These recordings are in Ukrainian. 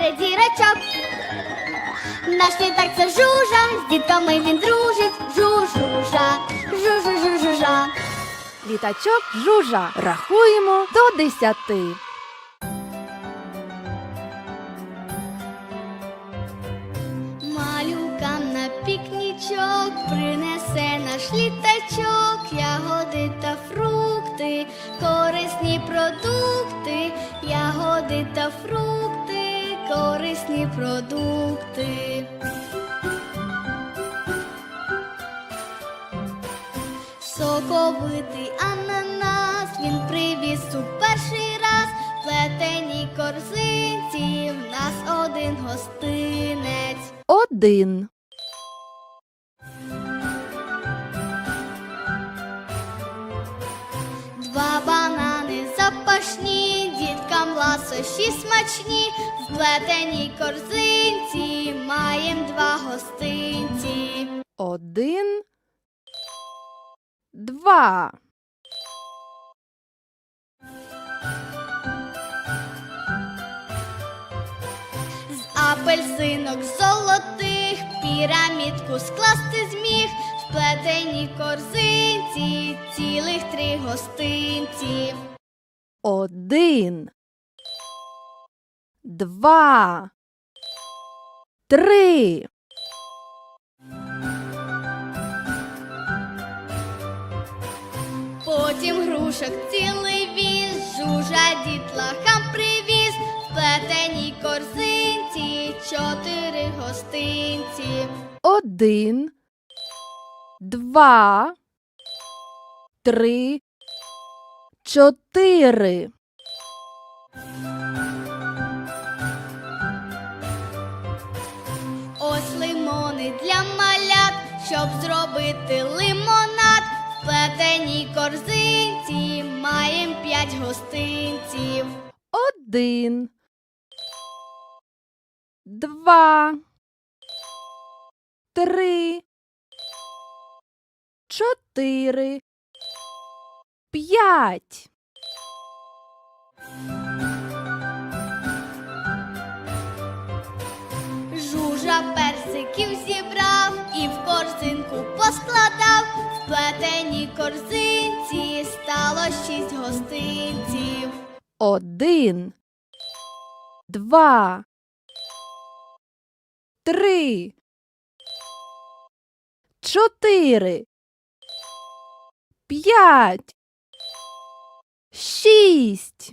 серед зірочок. Наш літак це жужа, з дітками він дружить. Жу-жужа, жу-жу-жу-жужа. Літачок жужа. Рахуємо до десяти. Малюкам на пікнічок принесе наш літачок, ягоди та фрукти, корисні продукти, ягоди та фрукти, корисні продукти. Соковитий ананас він привіз у перший раз в плетеній корзинці. В нас один гостинець. Один. Ласощі смачні, в плетеній корзинці маєм два гостинці. Один. Два. З апельсинок золотих пірамідку скласти зміг, в плетеній корзинці цілих три гостинці. Один. Два. Три. Потім грушок цілий віз, жужа дітлахам привіз, в плетеній корзинці чотири гостинці. Один. Два. Три. Чотири. Для малят, щоб зробити лимонад. В плетеній корзинці маєм п'ять гостинців. Один. Два. Три. Чотири. П'ять. Жужа персиків зібрав і в корзинку поскладав. В плетеній корзинці стало шість гостинців. Один. Два. Три. Чотири. П'ять. Шість.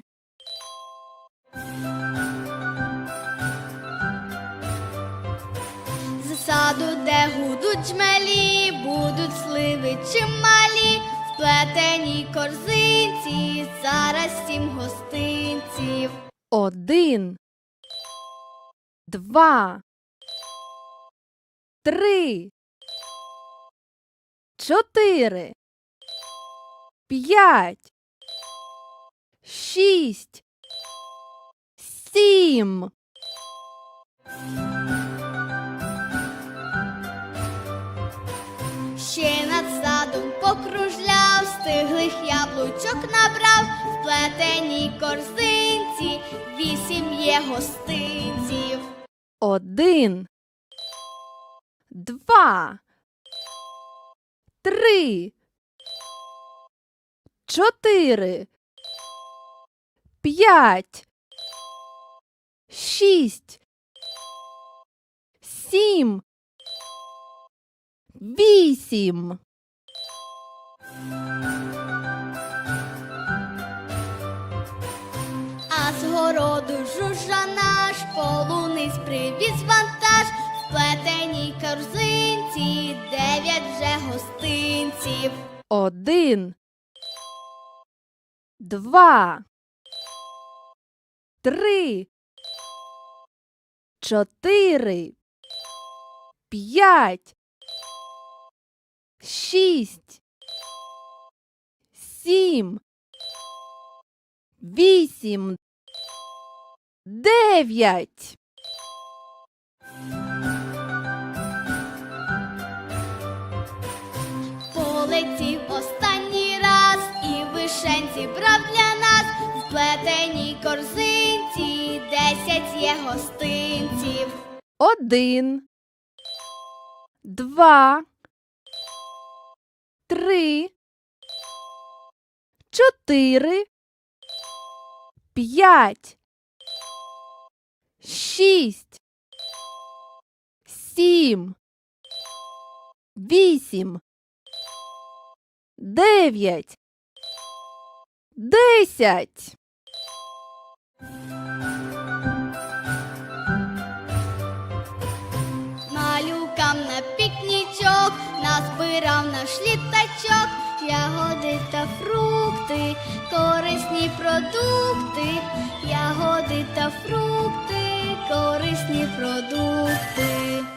Саду, де гудуть жмелі, будуть сливи чималі. В плетеній корзинці зараз сім гостинців. Один. Два. Три. Чотири. П'ять. Шість. Сім. Над садом покружляв, стиглих яблучок набрав, в плетеній корзинці вісім є гостинців. Один. Два. Три. Чотири. П'ять. Шість. Сім. Вісім. А з городу жужа наш полуниць привіз вантаж, в плетеній корзинці дев'ять вже гостинців. Один. Два. Три. Чотири. П'ять. Шість. Сім. Вісім. Дев'ять. Полетів останній раз і вишенці брав для нас, в плетеній корзинці десять є гостинців. Один. Два. Три. Чотири. П'ять. Шість. Сім. Вісім. Дев'ять. Десять. Малюкам на пікнічок назбирав наш літачок, Ягоди та фрукти, корисні продукти, ягоди та фрукти, корисні продукти.